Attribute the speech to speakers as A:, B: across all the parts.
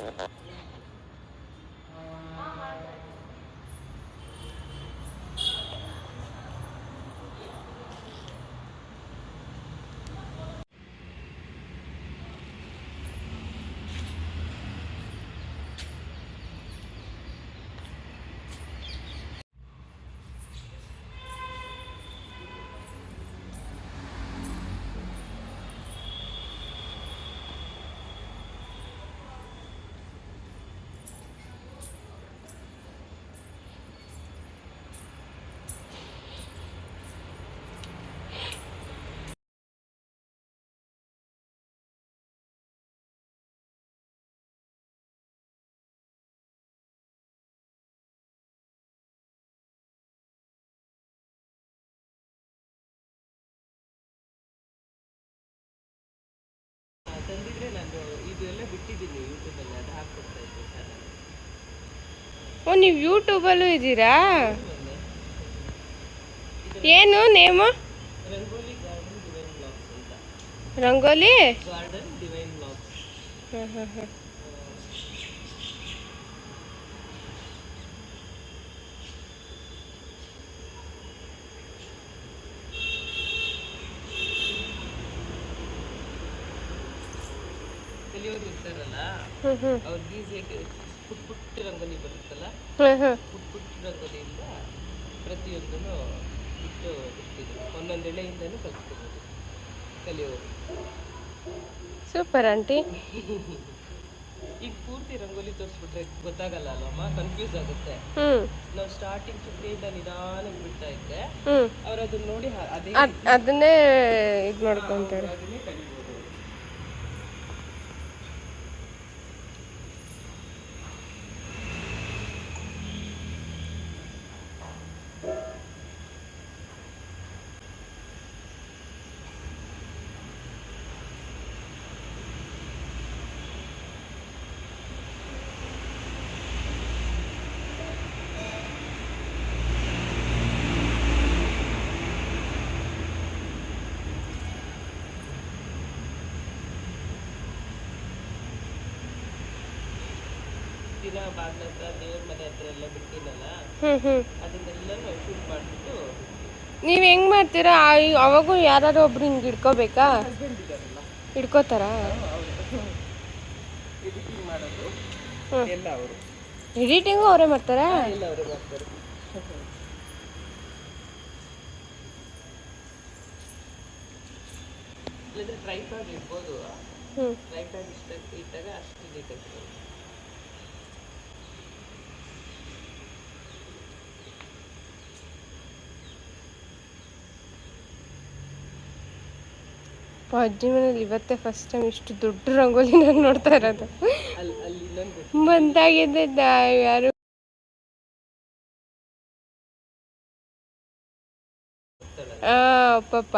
A: Uh-huh. ತಂದಿದ್ರೆ ನಾನು ಇದೆಲ್ಲ ಬಿಟ್ಟಿದ್ದೀನಿ ಯೂಟ್ಯೂಬಲ್ಲಿ ಅದು ಹಾಕ್ಕೊಡ್ತಾ ಇದ್ದೆ ಚಾನಲ್
B: ಓ ನೀವು ಯೂಟ್ಯೂಬಲ್ಲೂ ಇದ್ದೀರಾ? ಏನು name?
A: Rangoli garden divine blogs ಅಂತ.
B: ರಂಗೋಲಿ?
A: Garden divine blogs.
B: ಹಾಂ ಹಾಂ ಹಾಂ
A: ಕಲಿಯೋರು ಇರ್ತಾರಲ್ಲ ಅವ್ರಿಗೆ ಈಸಿಯಾಗಿ ಪುಟ್ ಪುಟ್ಟ ರಂಗೋಲಿ ಬರುತ್ತಲ್ಲ ಪುಟ್ ಪುಟ್ಟ ರಂಗೋಲಿಯಿಂದ ಪ್ರತಿಯೊಂದನ್ನು ಇಟ್ಟು ಬಿಡ್ತಿದ್ರು. ಒಂದೊಂದು ಎಳೆಯಿಂದನೂ ಕಲ್ತ್ಕೋಬೋದು ಕಲಿಯೋರು.
B: ಸೂಪರ್ ಆಂಟಿ
A: ಈಗ ಪೂರ್ತಿ ರಂಗೋಲಿ ತೋರಿಸ್ಬಿಟ್ರೆ ಗೊತ್ತಾಗಲ್ಲ ಅಲ್ವಮ್ಮ ಕನ್ಫ್ಯೂಸ್ ಆಗುತ್ತೆ. ನಾವು ಸ್ಟಾರ್ಟಿಂಗ್ ಚುಕ್ಕೆಯಿಂದ ನಿಧಾನಕ್ಕೆ ಬಿಡ್ತಾ ಇದ್ದೆ
B: ಹ್ಞೂ
A: ಅವ್ರು ಅದನ್ನ ನೋಡಿ ಅದೇ
B: ಅದನ್ನೇ ಇದು ಮಾಡ್ಕೊಂತಾರೆ.
A: ಅದನ್ನೇ ಕಲಿಬೋದು ದಿನ ಬಾಗ್ಲ ಹತ್ರ ದೇವ್ರ ಮನೆ ಹತ್ರ ಎಲ್ಲ ಬಿಡ್ತೀನಲ್ಲ ಅದನ್ನೆಲ್ಲ ನಾವು ಶೂಟ್ ಮಾಡಿಬಿಟ್ಟು
B: ನೀವು ಹೆಂಗ್ ಮಾಡ್ತೀರಾ? ಆ- ಅವಾಗೂ ಯಾರು ಒಬ್ರು ಹಿಂಗೆ ಹಿಡ್ಕೋಬೇಕಾ?
A: ಹಸ್ಬೆಂಡ್ ಇದ್ದಾರಲ್ಲ.
B: ಹಿಡ್ಕೋತಾರಾ?
A: ಎಡಿಟಿಂಗ್ ಮಾಡೋದು.
B: ಹ್ಮ್.
A: ಎಲ್ಲ ಅವರು.
B: ಎಡಿಟಿಂಗು ಅವರೇ ಮಾಡ್ತಾರಾ?
A: ಎಲ್ಲ ಅವರೇ ಮಾಡ್ತಾರೆ. ಇಲ್ಲದ್ರೆ ಇಡ್ಬೋದು. ಇಷ್ಟ ಇಟ್ಟಾಗ ಅಷ್ಟು ನೀಟಾಗಿ ಬರುತ್ತೆ.
B: ಅಜ್ಜಿ ಮನೇಲಿ ಇವತ್ತೇ ಫಸ್ಟ್ ಟೈಮ್ ಇಷ್ಟು ದೊಡ್ಡ ರಂಗೋಲಿ ನಾನು ನೋಡ್ತಾ ಇರೋದು. ಬಂದಾಗಿದ್ದೆ ಯಾರು ಆ ಪಪ್ಪ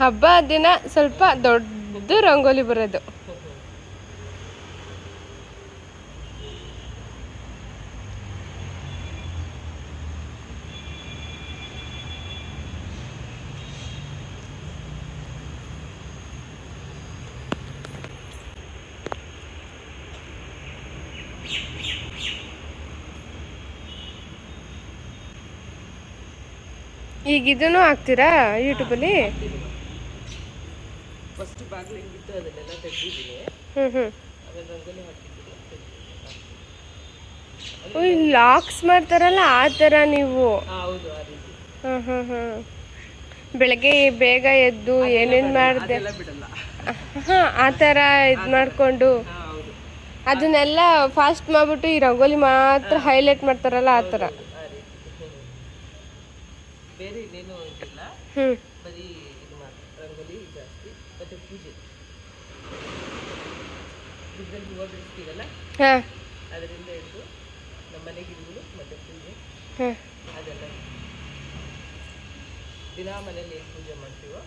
B: ಹಬ್ಬ ದಿನ ಸ್ವಲ್ಪ ದೊಡ್ಡ ರಂಗೋಲಿ ಬರೋದು. ಈಗ ಇದನ್ನು ಹಾಕ್ತೀರಾ ಯೂಟ್ಯೂಬಲ್ಲಿ
A: ಫಸ್ಟ್ ಬಾಗಿಲು ಹೆಂಗಿತ್ತು ಅದನ್ನೆಲ್ಲ ತೆಗ್ದಿದ್ದೀನಿ.
B: ಹ್ಞೂ ಹ್ಞೂ
A: ಆಮೇಲೆ ರಂಗೋಲಿ ಹಾಕಿದ್ದೀನಿ
B: ಓಯ್ ಲಾಕ್ಸ್ ಮಾಡ್ತಾರಲ್ಲ ಆ ಥರ ನೀವು.
A: ಹೌದು ಆ ರೀತಿ.
B: ಹಾಂ ಹಾಂ ಹಾಂ ಬೆಳಗ್ಗೆ ಬೇಗ ಎದ್ದು ಏನೇನು ಮಾಡಿದೆ?
A: ಬಿಡಲ್ಲ.
B: ಹಾಂ ಆ ಥರ ಇದು ಮಾಡಿಕೊಂಡು. ಅದನ್ನೆಲ್ಲ ಫಾಸ್ಟ್ ಮಾಡಿಬಿಟ್ಟು ಈ ರಂಗೋಲಿ ಮಾತ್ರ ಹೈಲೈಟ್ ಮಾಡ್ತಾರಲ್ಲ ಆ ಥರ.
A: ಬೇರೆ ಇನ್ನೇನು ಇದಿಲ್ಲ. ಬರೀ ಇದು ಮಾತ್ರ ರಂಗೋಲಿ ಜಾಸ್ತಿ ಮತ್ತೆ ಪೂಜೆ. ಇದ್ರಲ್ಲಿ ಹೂವು ಬಿಡಿಸ್ತೀವಲ್ಲ ಅದರಿಂದ ಹಿಡಿದು ನಮ್ಮ ಮನೆ ಗಿಡಗಳು ಮತ್ತೆ ಪೂಜೆ. ಅದೆಲ್ಲ. ದಿನ ಮನೇಲಿ ಏನು ಪೂಜೆ ಮಾಡ್ತೀವೋ?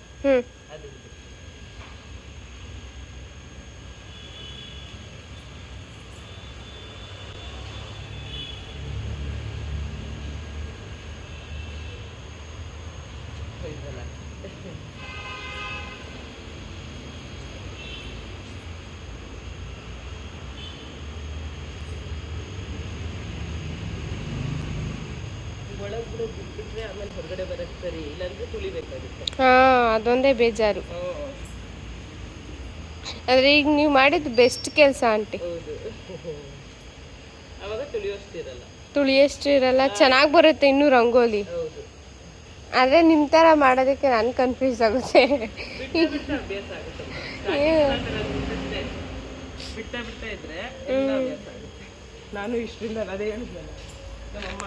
B: ಹಾ ಅದೊಂದೇ ಬೇಜಾರು. ಆದ್ರೆ ಈಗ ನೀವು ಮಾಡಿದ ಬೆಸ್ಟ್ ಕೆಲಸ ಆಂಟಿ. ತುಳಿಯಷ್ಟು ಇರಲ್ಲ. ಚೆನ್ನಾಗಿ ಬರುತ್ತೆ ಇನ್ನು ರಂಗೋಲಿ. ಆದರೆ ನಿಮ್ಮ ಥರ ಮಾಡೋದಕ್ಕೆ ನಾನು ಕನ್ಫ್ಯೂಸ್ ಆಗುತ್ತೆ.
A: ನಾನು ಇಷ್ಟರಿಂದ ಅದೇ ಹೇಳಿದ್ನಲ್ಲ ನಮ್ಮಮ್ಮ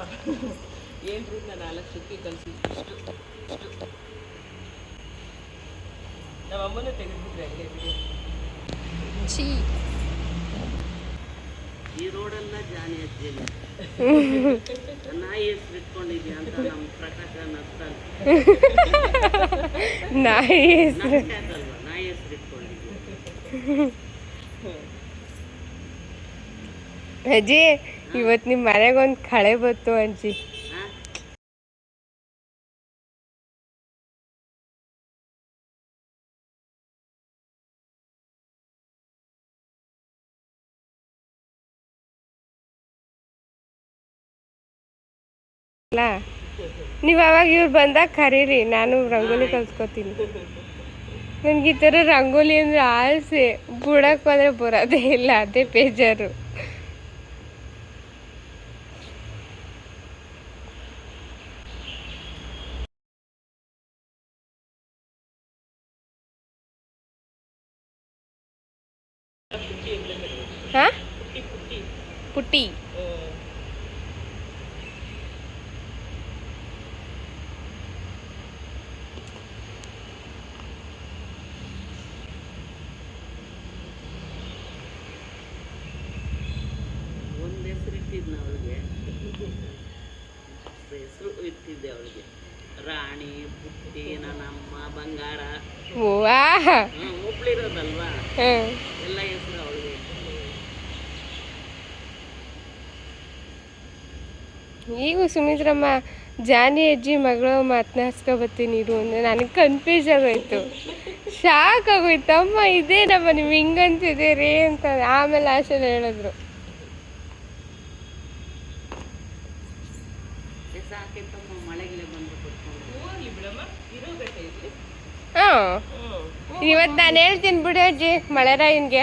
A: ಏಳರಿಂದ ನಾಲ್ಕು ಸುತ್ತಿ ಕಲಿಸಿದ್ದು ಇಷ್ಟು ಇಷ್ಟು. ನಮ್ಮಮ್ಮನೂ ತೆಗೆದ್ಬಿಟ್ರೆ ಹಂಗೆ?
B: ಛೀ.
C: ಈ ರೋಡಲ್ಲ ಜಾನಿ ಅಜ್ಜಿಲಿ ನಾಯಿ ಹೆಸ್ರು ಇಟ್ಕೊಂಡಿದ್ಯಾ ಅಂತ ನಮ್ಮ ಪ್ರಕಾಶ ನಗ್ತಾನೆ
B: ನಾಯಿ
C: ನಗ್ತಾಕಲ್ವಾ ನಾಯಿ ಹೆಸ್ರು ಇಟ್ಕೊಂಡಿದ್ಯಾ?
B: ಅಜ್ಜಿ ಇವತ್ತು ನಿಮ್ಮ ಮನೆಗೆ ಒಂದು ಕಳೆ ಬತ್ತು ಅಜ್ಜಿ. ಅಲ್ಲ? ನೀವು ಅವಾಗ ಇವ್ರು ಬಂದಾಗ ಕರೀರಿ ನಾನು ರಂಗೋಲಿ ಕಲ್ಸ್ಕೊತೀನಿ. ನನಗೆ ಈ ಥರ ರಂಗೋಲಿ ಅಂದರೆ ಆಸೆ. ಬುಡಕ್ಕೆ ಹೋದ್ರೆ ಬರೋದೇ ಇಲ್ಲ ಅದೇ ಬೇಜಾರು. ಹಾಂ? ಪುಟ್ಟಿ
C: ಒಂದು ಹೆಸರು ಇಟ್ಟಿದ್ನ ಅವಳಿಗೆ ಹೆಸರು ಇಟ್ಟಿದ್ದೆ ಅವಳಿಗೆ ರಾಣಿ ಪುಟ್ಟಿ ನನ್ನಮ್ಮ ಬಂಗಾರ.
B: ವಾ
C: ಹ್ಞೂ ಒಬ್ಳಿರೋದಲ್ವಾ
B: ಹಾಂ.
C: ಎಲ್ಲ ಹೆಸರು ಅವಳಿಗೆ
B: ಈಗ ಸುಮಿತ್ರಮ್ಮ ಜಾನಿ ಅಜ್ಜಿ ಮಗಳು ಮಾತನಾಡ್ಸ್ಕೊ ಬರ್ತೀನಿ ಇರು ಅಂದ್ರೆ ನನಗೆ ಕನ್ಫ್ಯೂಸ್ ಆಗೋಯ್ತು. ಶಾಕ್ ಆಗೋಯ್ತು. ಅಮ್ಮ ಇದೇನಮ್ಮ ನೀವು ರೀ ಅಂತ ಆಮೇಲೆ ಆಶೆ ಹೇಳಿದ್ರು. ಇವತ್ತು ನಾನು ಹೇಳ್ತೀನಿ ಬಿಡಿ ಅಜ್ಜಿ, ಮಳೆರಾಯನ್ಗೆ.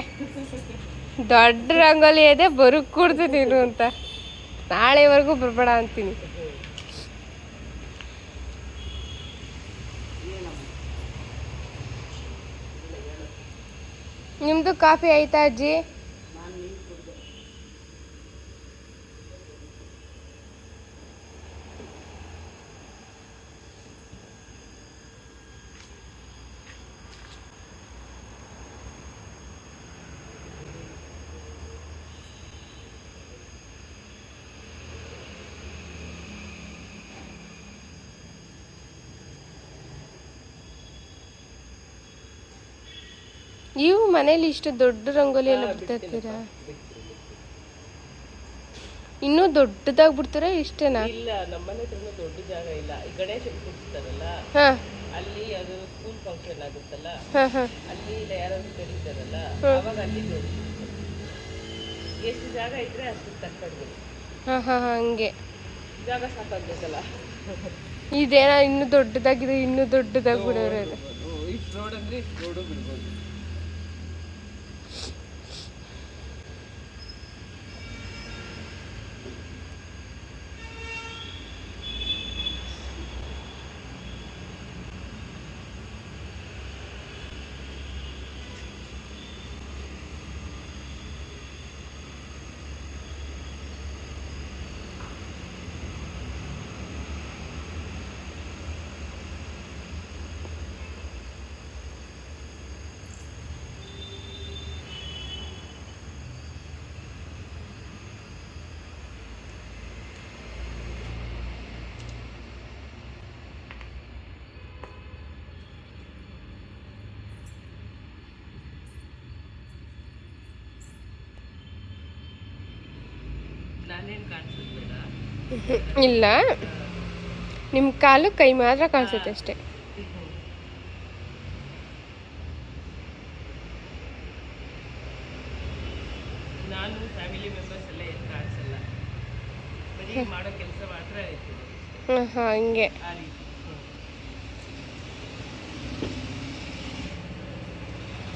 B: ದೊಡ್ಡ ರಂಗೋಲಿ ಇದೆ, ಬರುಕ್ ಕೂಡ್ದು ನೀನು ಅಂತ. ನಾಳೆವರೆಗೂ ಬರಬೇಡ ಅಂತೀನಿ. ನಿಮ್ಮದು ಕಾಫಿ ಆಯ್ತಾ ಅಜ್ಜಿ? ನೀವು ಮನೇಲಿ ಇಷ್ಟು ದೊಡ್ಡ ರಂಗೋಲಿ ಎಲ್ಲ ಬಿಡ್ತಾ ಇನ್ನೂ ದೊಡ್ಡದಾಗಿ ಬಿಡ್ತೀರಾ ಇಷ್ಟೇನಾ
A: ಇಲ್ಲ ನಮ್ಮನೆ ಹತ್ರನೂ ದೊಡ್ಡ ಜಾಗ ಇಲ್ಲ ಈ ಗಣೇಶ ಕೂರಿಸ್ತಾರಲ್ಲ ಅಲ್ಲಿ ಅದು ಸ್ಕೂಲ್ ಫಂಕ್ಷನ್ ಆಗುತ್ತಲ್ಲ
B: ಹಾ ಹಾ
A: ಅಲ್ಲಿ ಇಲ್ಲ ಯಾರಾದ್ರೂ ಕರೀತಾರಲ್ಲ ಅವಾಗ ಅಲ್ಲಿ ಜೋಡಿಸ್ತಾರೆ ಎಷ್ಟು ಜಾಗ ಇದ್ರೆ ಅಷ್ಟು ತಕ್ಕಂಗೆ
B: ಹಾ ಹಾ ಹಂಗೆ
A: ಜಾಗ ಸಾಕಾಗ್ಬೇಕಲ್ಲ
B: ಇದೇನ ಇನ್ನೂ ದೊಡ್ಡದಾಗಿದೆ ಇನ್ನೂ ದೊಡ್ಡದಾಗಿ ಬಿಡೋರು
A: ಇಷ್ಟು ರೋಡ್ ಅಂದ್ರೆ ಇಷ್ಟು ರೋಡು ಬಿಡ್ಬೋದು
B: ಇಲ್ಲ. ನಿಮ್ಮ ಕಾಲು ಕೈ ಮಾತ್ರ ಕಾಣಿಸುತ್ತೆ ಅಷ್ಟೇ.
A: ನಾನು ಫ್ಯಾಮಿಲಿ ಮೆಂಬರ್ಸ್ ಎಲ್ಲ ಏನು ಕಾಣಿಸಲ್ಲ. ಬರೀ ಮಾಡೋ ಕೆಲಸ ಮಾತ್ರ ಆಯ್ತು.
B: ಹಾಂ ಹಾಂ ಹಂಗೆ.
A: ಆ ರೀತಿ. ಹ್ಮ್.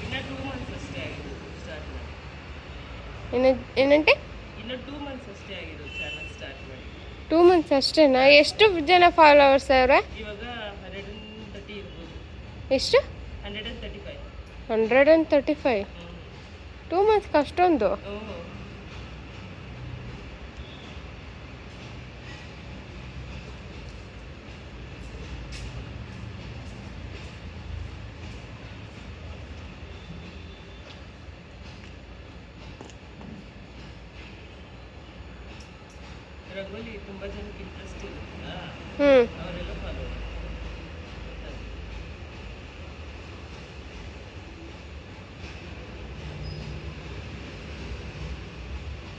A: ಇನ್ನ ಟೂ ಮಂತ್ಸ್ ಅಷ್ಟೇ ಆಗಿರೋದು ಸ್ಟಾರ್ಟ್ ಮಾಡಿ.
B: ಏನ ಏನಂటే
A: ಇನ್ನು ಟೂ ಮಂತ್ಸ್
B: ಅಷ್ಟೇನಾ? ಎಷ್ಟು ಜನ ಫಾಲೋವರ್ಸ್ ಅವ್ರೆ? ಎಷ್ಟು?
A: Hundred
B: and thirty five two ಮಂತ್ಸ್ಗೆ ಅಷ್ಟೊಂದು?
A: ಓಹೋ ತುಂಬಾ ಜನಕ್ಕೆ ಇಂಟ್ರೆಸ್ಟ್ ಇರುತ್ತಲ್ಲ
B: ಹ್ಮ್.
A: ಅವರೆಲ್ಲ ಫಾಲೋ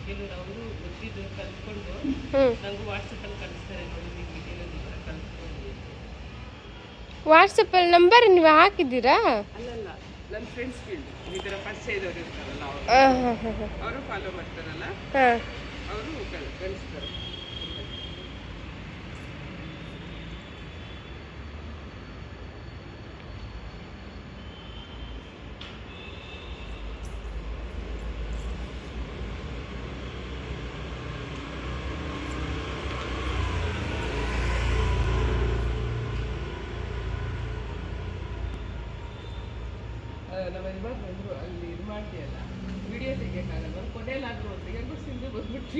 A: ಕೆಲವರು ಅವರು ಗೊತ್ತಿದ್ದು ಕಲ್ತ್ಕೊಂಡು ನಂಗೂ ವಾಟ್ಸಪ್ಪಲ್ಲಿ ಕಳಿಸ್ತಾರೆ ನೋಡಿ ನಿಮ್ಗೆ ಥರ ಕಲ್ತ್ಕೊಂಡು
B: ವಾಟ್ಸಪ್ಪಲ್ಲಿ ನಂಬರ್ ನೀವು ಹಾಕಿದ್ದೀರಾ?
A: ಅಲ್ಲಲ್ಲ ನನ್ನ ಫ್ರೆಂಡ್ಸ್ ಫೀಲ್ಡ್ ಈ ಥರ ಪರಿಚಯದವ್ರು ಇರ್ತಾರಲ್ಲ ಅವರು. ಅವರು ಫಾಲೋ ಮಾಡ್ತಾರಲ್ಲ. ಅವರು ಕಳಿಸ್ತಾರೆ ನಮ್ಮ ಯಜಮಾನ್ ಬಂದರು ಅಲ್ಲಿ ಇದು ಮಾಡ್ತೀಯಲ್ಲ ವಿಡಿಯೋ ಒಂದು ಕೊನೆಯಲ್ಲಾದ್ರೂ ಒಂದು ಹೆಂಗು ಸಿಂಧು ಬಂದ್ಬಿಟ್ಟು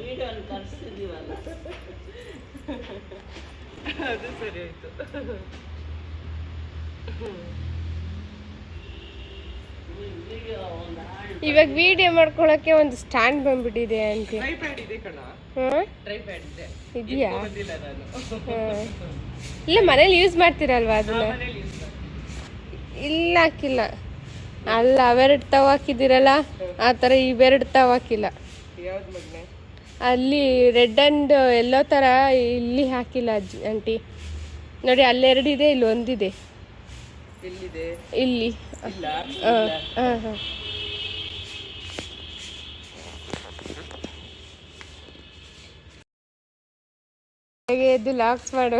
C: ವಿಡಿಯೋ ಕಳಿಸ್ತಿದ್ದೀವಲ್ಲ
A: ಅದು ಸರಿ ಆಯ್ತು
B: ಇವಾಗ ವಿಡಿಯೋ ಮಾಡ್ಕೊಳಕ್ಕೆ ಒಂದು ಸ್ಟ್ಯಾಂಡ್ ಬಂದ್ಬಿಟ್ಟಿದೆ ಅಂತ ಇದೆಯಾ ಇಲ್ಲ ಮನೇಲಿ ಯೂಸ್ ಮಾಡ್ತೀರಲ್ವಾ ಅದನ್ನ. ಇಲ್ಲ ಹಾಕಿಲ್ಲ. ಅಲ್ಲ ಅವೆರಡು ತವ ಹಾಕಿದ್ದೀರಲ್ಲ? ಆ ಥರ ಇವೆರಡು ತವ ಹಾಕಿಲ್ಲ. ಅಲ್ಲಿ ರೆಡ್ ಆ್ಯಂಡ್ ಎಲ್ಲೋ ಥರ ಇಲ್ಲಿ ಹಾಕಿಲ್ಲ ಅಜ್ಜಿ ಆಂಟಿ. ನೋಡಿ ಅಲ್ಲೆರಡಿದೆ ಇಲ್ಲಿ ಒಂದಿದೆ. ಇಲ್ಲಿ. ಹಾಂ ಹಾಂ. ಹಾಂ ಎದ್ದು ಲಾಕ್ಸ್ ಮಾಡು?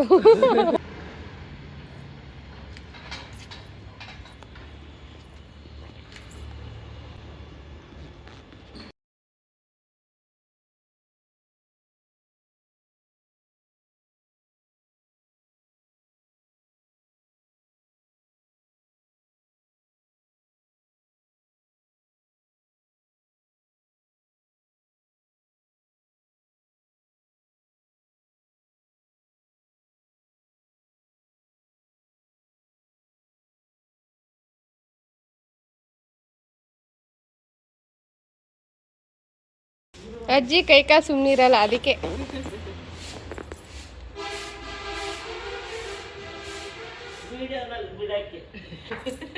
B: ಅಜ್ಜಿ ಕೈ ಕಾಲು ಸುಮ್ಮನಿರಲ್ಲ ಅದಕ್ಕೆ.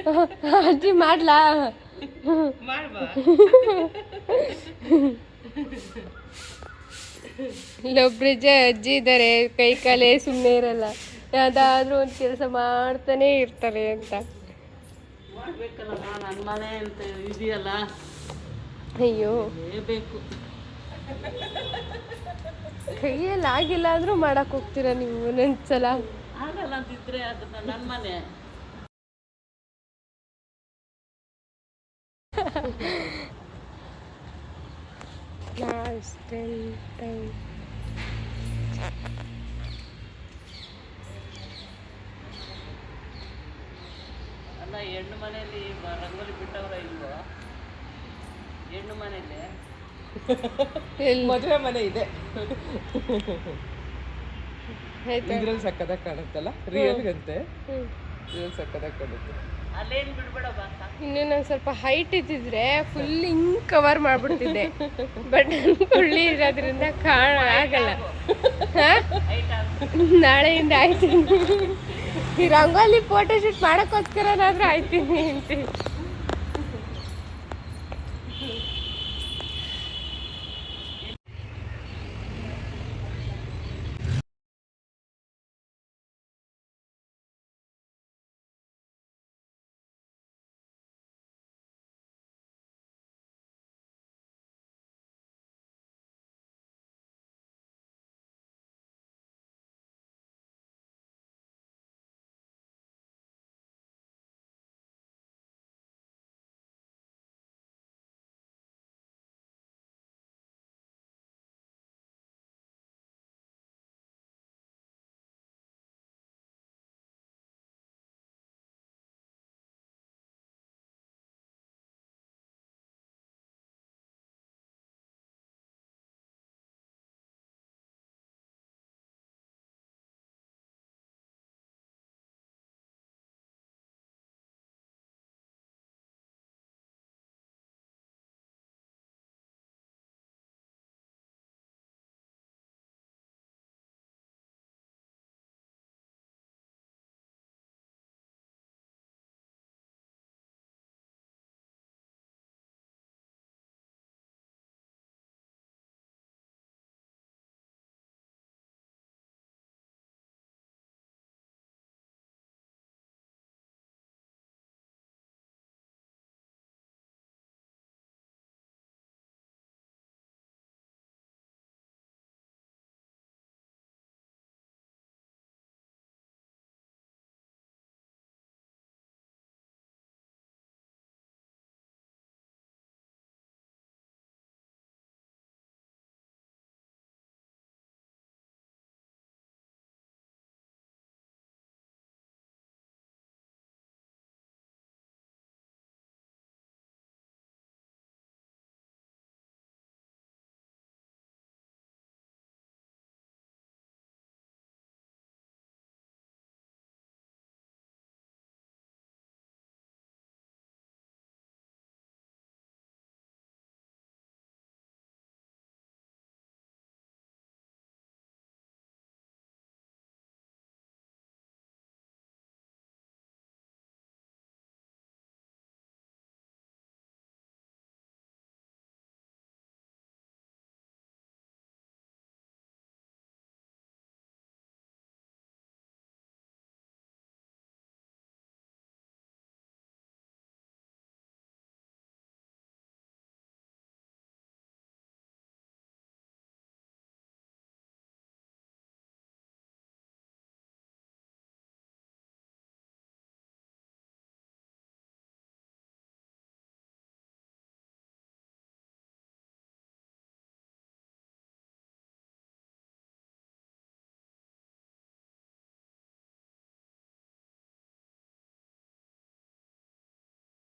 B: ಅಜ್ಜಿ ಮಾಡ್ಲಾ? ಇಲ್ಲೊಬ್ರಿಜ ಅಜ್ಜಿ ಇದ್ದಾರೆ ಕೈ ಕಾಲೇ ಸುಮ್ಮನೆ ಇರಲ್ಲ. ಯಾವ್ದಾದ್ರೂ ಒಂದು ಕೆಲಸ ಮಾಡ್ತಾನೆ ಇರ್ತಾರೆ ಅಂತ. ಅಯ್ಯೋ.
C: ಬೇಕು.
B: ಕೈಯಲ್ಲಿ ಆಗಿಲ್ಲ ಆದ್ರೂ ಮಾಡಕ್ ಹೋಗ್ತೀರಾ ನೀವು ಒಂದೊಂದ್ಸಲ?
C: ಆಗಲ್ಲ ಅಂತಿದ್ರೆ ಅದನ್ನ ನನ್ನ ಮನೆ.
B: ಲಾಸ್ಟ್ ಟೈಮ್
C: ಅಲ್ಲ ಹೆಣ್ಣು ಮನೆಯಲ್ಲಿ ರಂಗೋಲಿ ಬಿಟ್ಟವರ ಇಲ್ವೋ? ಹೆಣ್ಣು ಮನೆಯಲ್ಲಿ?
A: ಮದುವೆ ಮನೆ ಇದೆ.
B: ಆಯ್ತಾ?
A: ಇದ್ರಲ್ಲಿ ಸಕ್ಕದಾಗಿ ಕಾಣುತ್ತಲ್ಲ? ರಿಯಲ್ ಗಂತೆ
B: ಹ್ಮ್.
A: ಇದ್ರಲ್ಲಿ ಸಕ್ಕದಾಗ ಕಾಣುತ್ತೆ.
B: ಇನ್ನು ನಾನು ಸ್ವಲ್ಪ ಹೈಟ್ ಇದ್ದಿದ್ರೆ ಫುಲ್ ಹಿಂಗ್ ಕವರ್ ಮಾಡ್ಬಿಡ್ತಿದ್ದೆ. ಬಟ್ ಕುಳ್ಳಿ ಇರೋದ್ರಿಂದ ಕಾಣ ಆಗಲ್ಲ. ನಾಳೆಯಿಂದ ಆಯ್ತೀನಿ. ಈ ರಂಗೋಲಿ ಫೋಟೋ ಶೂಟ್ ಮಾಡೋಕ್ಕೋಸ್ಕರನಾದ್ರೂ ಆಯ್ತೀನಿ ಅಂತೀನಿ